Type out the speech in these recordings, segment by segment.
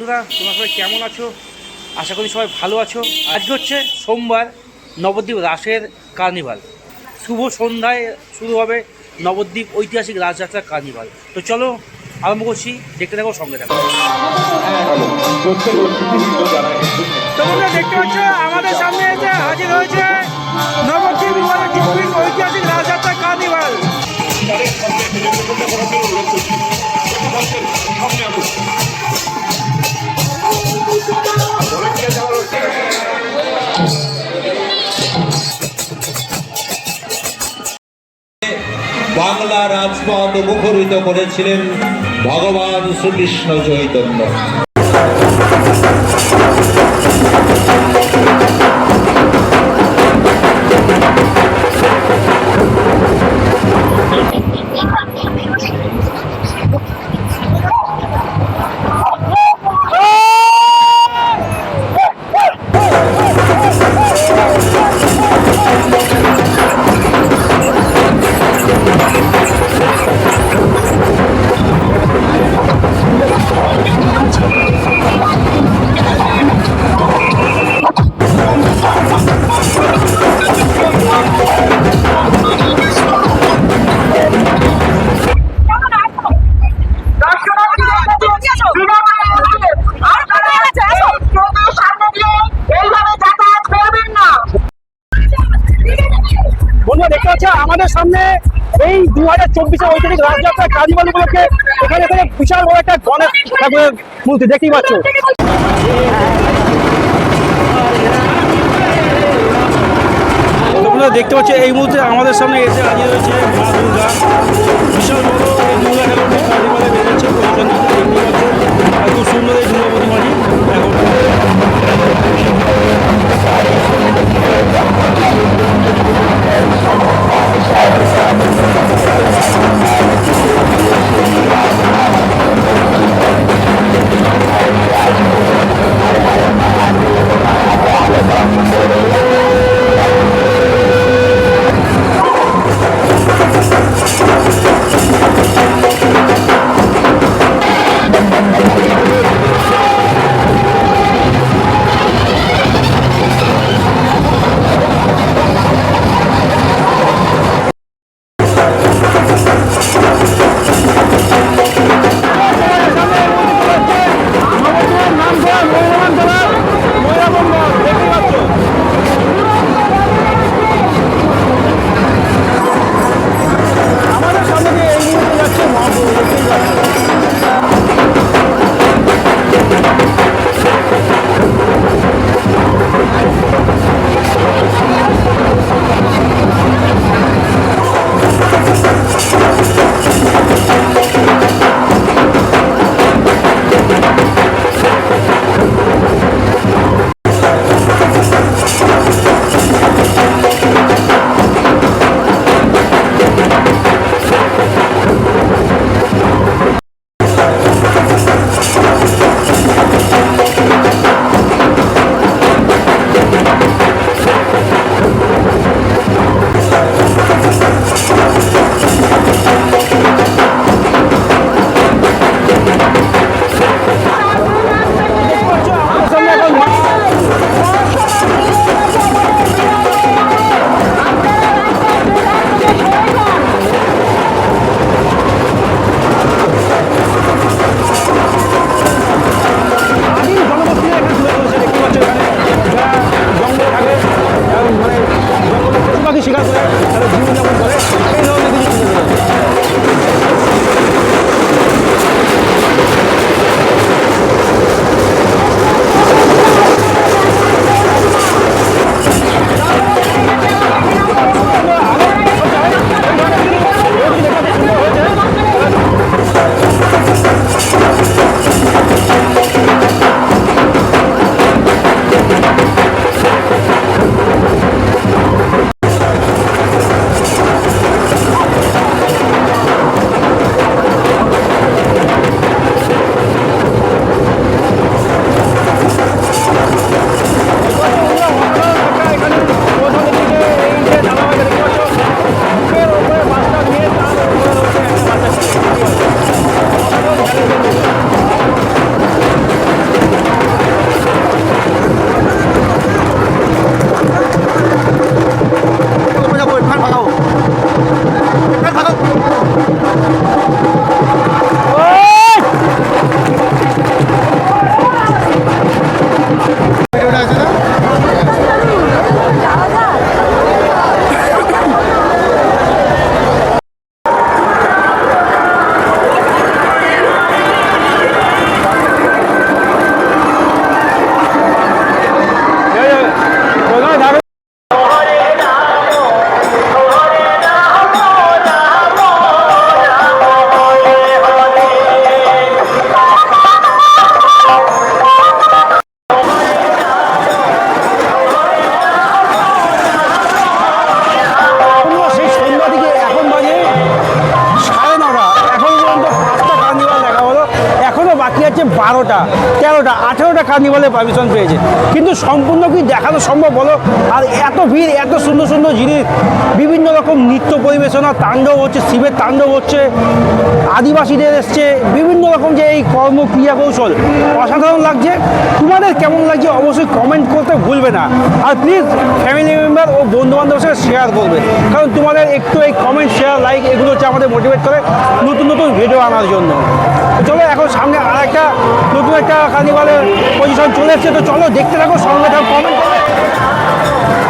তোমরা সবাই কেমন আছো? আশা করি সবাই ভালো আছো। আজকে হচ্ছে সোমবার, নবদ্বীপ রাসের কার্নিভাল। শুভ সন্ধ্যায় শুরু হবে নবদ্বীপ ঐতিহাসিক রাজযাত্রা কার্নিভাল। তো চলো, আরম্ভ করছি। দেখতে থাকো, সঙ্গে থাকো। তোমরা দেখতে পাচ্ছ, আমাদের সামনে হাজির হয়েছে নবদ্বীপ ঐতিহাসিক রাজযাত্রা কার্নিভাল। রাজপথ করেছিলেন ভগবান শ্রীকৃষ্ণ চৈতন্য। চব্বিশে ঐতিহাসিক রাজযাত্রা কার্নিভাল উপলক্ষে এখানে এখানে বিশাল বড় একটা গণেশ ঠাকুরের মূর্তি, দেখতেই পাচ্ছ। দেখতে পাচ্ছ, এই মুহূর্তে আমাদের সামনে এসে হাজির হয়েছে মা দুর্গা। বিশাল বড় এই দুর্গা খুব সুন্দর বারোটা। কার্নিভালের পারমিশন পেয়েছে। কিন্তু সম্পূর্ণ কি দেখানো সম্ভব বলো? আর এত ভিড়, এত সুন্দর সুন্দর জিনিস, বিভিন্ন রকম নৃত্য পরিবেশনা, তাণ্ডব হচ্ছে, শিবের তাণ্ডব হচ্ছে, আদিবাসীদের এসছে, বিভিন্ন রকম যে এই কর্ম ক্রিয়া কৌশল। অসাধারণ লাগছে। তোমাদের কেমন লাগছে অবশ্যই কমেন্ট করতে ভুলবে না। আর প্লিজ ফ্যামিলি মেম্বার ও বন্ধু বান্ধবের সাথে শেয়ার করবে। কারণ তোমাদের একটু এই কমেন্ট শেয়ার লাইক এগুলো হচ্ছে আমাদের মোটিভেট করে নতুন নতুন ভিডিও আনার জন্য। চলো এখন সামনে আর একটা নতুন একটা কার্নিভালের পজিশন চলে এসছে। তো চলো দেখতে থাকো সঙ্গে থাকো কমেন্ট দেবতার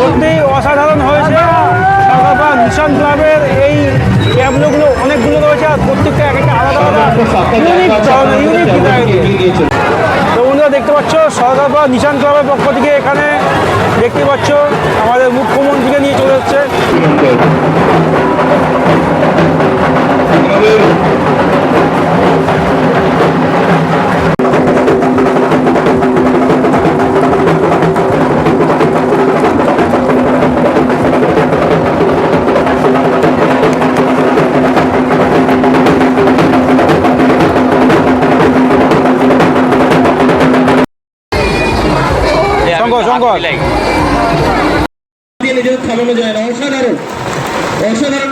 সত্যি অসাধারণ হয়েছে। মিশন ক্লাবের এই ক্যাবগুলো অনেকগুলো রয়েছে আর প্রত্যেকটা এক একটা আলাদা আলাদা ইউনিক দেখতে পাচ্ছ সরকারপাড়া নিশান ক্লাবের পক্ষ থেকে এখানে দেখতে পাচ্ছ, আমাদের মুখ্যমন্ত্রীকে নিয়ে চলে যাচ্ছে শঙ্কর শঙ্কর দিয়ে নিজেদের থামানো যায় না। অসাধারণ। অসাধারণ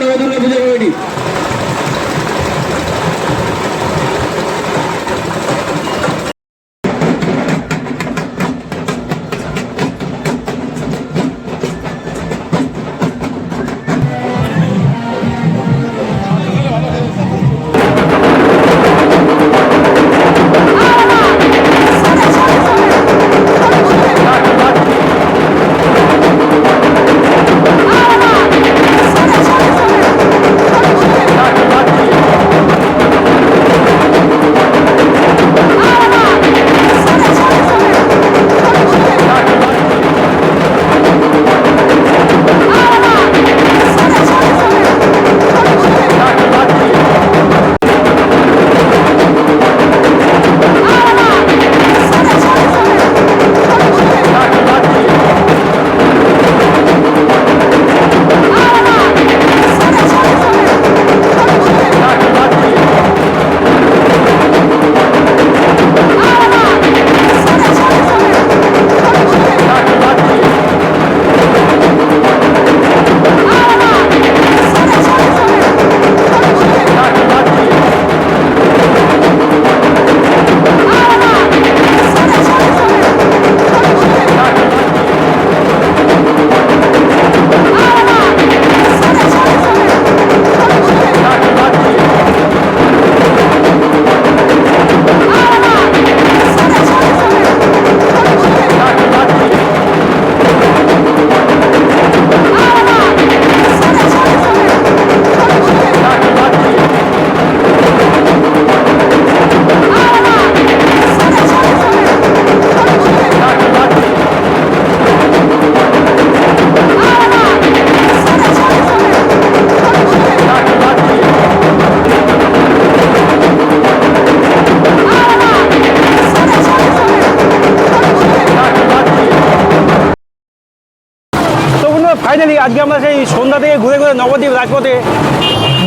বন্ধুরা আজকে আমরা সেই সন্ধ্যা থেকে ঘুরে ঘুরে নবদ্বীপ, রাজপথে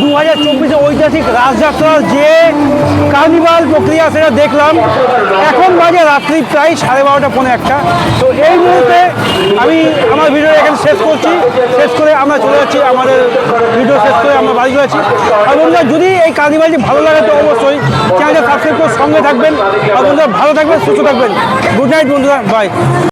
দু হাজার চব্বিশে ঐতিহাসিক রাজযাত্রার যে কার্নিভাল প্রক্রিয়া সেটা দেখলাম। এখন বাজে রাত্রি প্রায় সাড়ে বারোটা পনেরো একটা। তো এই মুহূর্তে আমি আমার ভিডিও এখানে শেষ করছি। শেষ করে আমরা চলে যাচ্ছি আমাদের ভিডিও শেষ করে আমরা বাড়ি চলে যাচ্ছি। আর বন্ধুরা, যদি এই কার্নিভালটি ভালো লাগে তো অবশ্যই চ্যানেলটা সাবস্ক্রাইব করে সঙ্গে থাকবেন। আর বন্ধুরা, ভালো থাকবেন, সুস্থ থাকবেন। গুড নাইট বন্ধুরা বাই